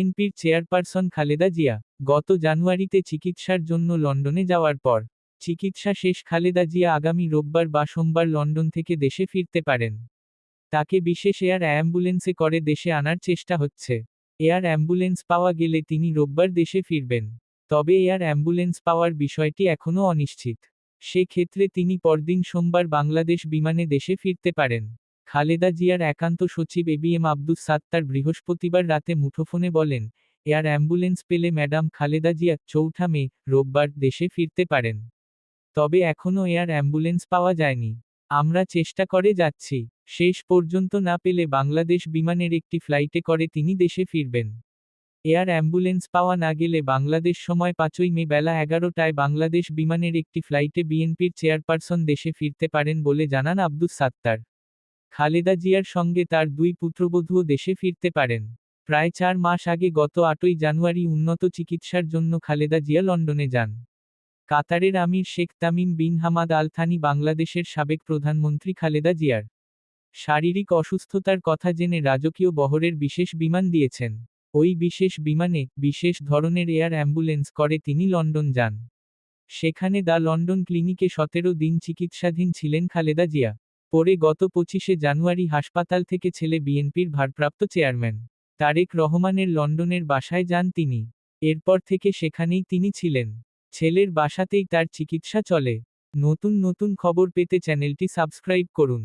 বিএনপির চেয়ারপারসন খালেদা জিয়া, গত জানুয়ারিতে চিকিৎসার জন্য লন্ডনে যাওয়ার পর, চিকিৎসা শেষ খালেদা জিয়া আগামী রোববার বা সোমবার লন্ডন থেকে দেশে ফিরতে পারেন। তাকে বিশেষ এয়ার অ্যাম্বুলেন্সে করে দেশে আনার চেষ্টা হচ্ছে। এয়ার অ্যাম্বুলেন্স পাওয়া গেলে তিনি রোববার দেশে ফিরবেন। তবে এয়ার অ্যাম্বুলেন্স পাওয়ার বিষয়টি এখনও অনিশ্চিত। সেক্ষেত্রে তিনি পরদিন সোমবার বাংলাদেশ বিমানে দেশে ফিরতে পারেন। খালেদা জিয়ার একান্ত সচিব এবিএম আব্দুস সাত্তার বৃহস্পতিবার রাতে মুঠোফোনে বলেন, এয়ার অ্যাম্বুলেন্স পেলে ম্যাডাম খালেদা জিয়া চৌঠা মে রোববার দেশে ফিরতে পারেন। তবে এখনও এয়ার অ্যাম্বুলেন্স পাওয়া যায়নি। আমরা চেষ্টা করে যাচ্ছি। শেষ পর্যন্ত না পেলে বাংলাদেশ বিমানের একটি ফ্লাইটে করে তিনি দেশে ফিরবেন। এয়ার অ্যাম্বুলেন্স পাওয়া না গেলে বাংলাদেশ সময় পাঁচই মে বেলা এগারোটায় বাংলাদেশ বিমানের একটি ফ্লাইটে বিএনপির চেয়ারপারসন দেশে ফিরতে পারেন বলে জানান আব্দুস সাত্তার খালেদা জিয়ার সঙ্গে তার দুই পুত্রবধূও দেশে ফিরতে পারেন। প্রায় চার মাস আগে গত আটই জানুয়ারি উন্নত চিকিৎসার জন্য খালেদা জিয়া লন্ডনে যান। কাতারের আমির Sheikh Tamim bin Hamad Al Thani বাংলাদেশের সাবেক প্রধানমন্ত্রী খালেদা জিয়ার শারীরিক অসুস্থতার কথা জেনে রাজকীয় বহরের বিশেষ বিমান দিয়েছেন। ওই বিশেষ বিমানে বিশেষ ধরনের এয়ার অ্যাম্বুলেন্স করে তিনি লন্ডন যান। সেখানে দ্য লন্ডন ক্লিনিকে সতেরো দিন চিকিৎসাধীন ছিলেন খালেদা জিয়া। পরে গত পঁচিশে জানুয়ারি হাসপাতাল থেকে ছেলে বিএনপির ভারপ্রাপ্ত চেয়ারম্যান, তারেক রহমানের লন্ডনের বাসায় যান তিনি। এরপর থেকে সেখানেই তিনি ছিলেন। ছেলের বাসাতেই তার চিকিৎসা চলে। নতুন নতুন খবর পেতে চ্যানেলটি সাবস্ক্রাইব করুন।